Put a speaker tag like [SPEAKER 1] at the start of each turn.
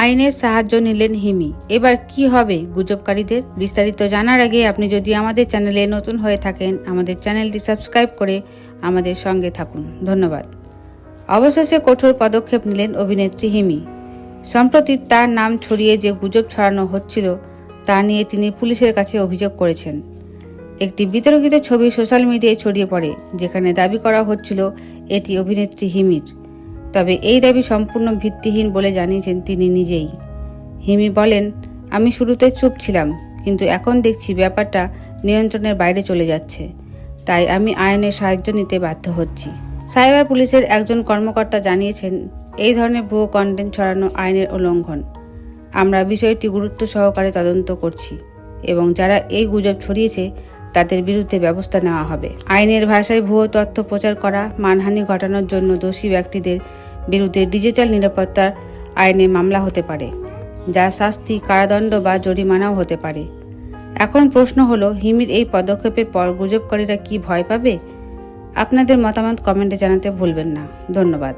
[SPEAKER 1] আইনের সাহায্য নিলেন হিমি। এবার কি হবে গুজবকারীদের? বিস্তারিত জানার আগে আপনি যদি আমাদের চ্যানেলে নতুন হয়ে থাকেন, আমাদের চ্যানেলটি সাবস্ক্রাইব করে আমাদের সঙ্গে থাকুন। ধন্যবাদ। অবশেষে কঠোর পদক্ষেপ নিলেন অভিনেত্রী হিমি। সম্প্রতি তার নাম ছড়িয়ে যে গুজব ছড়ানো হচ্ছিল, তা নিয়ে তিনি পুলিশের কাছে অভিযোগ করেছেন। একটি বিতর্কিত ছবি সোশ্যাল মিডিয়ায় ছড়িয়ে পড়ে, যেখানে দাবি করা হচ্ছিল, এটি অভিনেত্রী হিমির। তবে এই দাবি সম্পূর্ণ ভিত্তিহীন বলে জানিয়েছেন তিনি নিজেই। হিমি বলেন, আমি শুরুতে চুপ ছিলাম, কিন্তু এখন দেখছি ব্যাপারটা নিয়ন্ত্রণের বাইরে চলে যাচ্ছে। তাই আমি আইনের সাহায্য নিতে বাধ্য হচ্ছি। সাইবার পুলিশের একজন কর্মকর্তা জানিয়েছেন, এই ধরনের ভুয়ো কন্টেন্ট ছড়ানো আইনের উল্লঙ্ঘন আমরা বিষয়টি গুরুত্ব সহকারে তদন্ত করছি এবং যারা এই গুজব ছড়িয়েছে তাদের বিরুদ্ধে ব্যবস্থা নেওয়া হবে। আইনের ভাষায় ভুয়ো তথ্য প্রচার করা, মানহানি ঘটানোর জন্য দোষী ব্যক্তিদের বিরুদ্ধে ডিজিটাল নিরাপত্তার আইনে মামলা হতে পারে, যা শাস্তি, কারাদণ্ড বা জরিমানাও হতে পারে। এখন প্রশ্ন হলো, হিমির এই পদক্ষেপের পর গুজবকারীরা কি ভয় পাবে? আপনাদের মতামত কমেন্টে জানাতে ভুলবেন না। ধন্যবাদ।